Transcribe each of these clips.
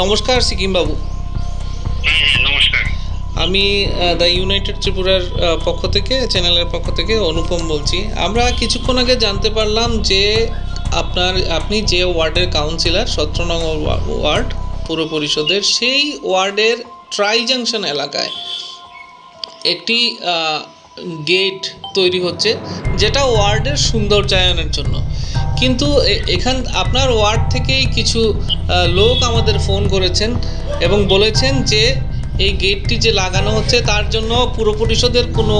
নমস্কার সিকিম বাবু হ্যাঁ হ্যাঁ নমস্কার। আমি দ্য ইউনাইটেড ত্রিপুরার পক্ষ থেকে চ্যানেলের পক্ষ থেকে অনুপম বলছি। আমরা কিছুক্ষণ আগে জানতে পারলাম যে আপনার আপনি যে ওয়ার্ডের কাউন্সিলর সতেরো নং ওয়ার্ড পুর পরিষদের সেই ওয়ার্ডের ট্রাই জাংশন এলাকায় একটি গেট তৈরি হচ্ছে, যেটা ওয়ার্ডের সৌন্দর্যায়নের জন্য। কিন্তু এখান, আপনার ওয়ার্ড থেকেই কিছু লোক আমাদের ফোন করেছেন এবং বলেছেন যে, এই গেটটি যে লাগানো হচ্ছে তার জন্য পুর পরিষদের কোনো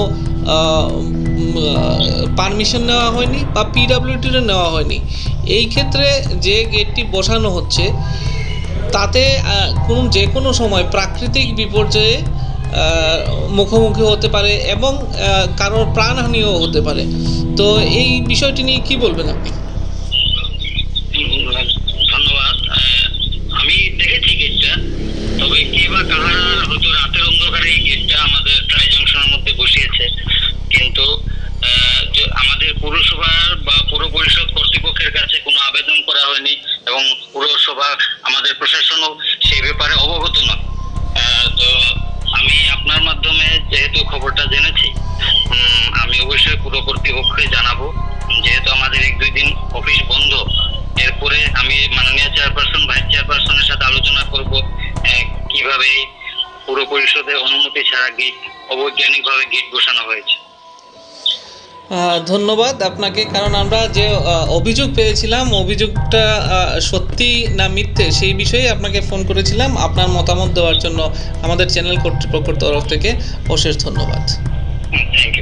পারমিশন নেওয়া হয়নি বা পিডাব্লিউটিরও নেওয়া হয়নি। এই ক্ষেত্রে যে গেটটি বসানো হচ্ছে, তাতে কোন যে কোনো সময় প্রাকৃতিক বিপর্যয়ে মুখোমুখি হতে পারে এবং কারোর প্রাণহানিও হতে পারে। তো এই বিষয়টি নিয়ে কি বলবেন আপনি? ধন্যবাদ। আমি দেখেছি গেটটা, তবে বা হয়তো রাতের গেটটা আমাদের জংশনের মধ্যে বসিয়েছে। কিন্তু আমাদের পুরসভার বা পুর পরিষদ কর্তৃপক্ষের কাছে কোনো আবেদন করা হয়নি এবং পুরসভা আমাদের প্রশাসনও সেই ব্যাপারে অবগত অফিস বন্ধ। এরপরে আমি মাননীয় চেয়ারপারসন ভাইস চেয়ারপারসনের সাথে আলোচনা করব কীভাবে পুরো পরিষদের অনুমতি ছাড়া গেট অবৈজ্ঞানিকভাবে গেট বসানো হয়েছে। ধন্যবাদ আপনাকে কারণ আমরা যে অভিযোগ পেয়েছিলাম অভিযোগটা সত্যি না মিথ্যে সেই বিষয়ে আপনাকে ফোন করেছিলাম। আপনার মতামত দেওয়ার জন্য আমাদের চ্যানেল কর্তৃপক্ষের তরফ থেকে অশেষ ধন্যবাদ। Thank you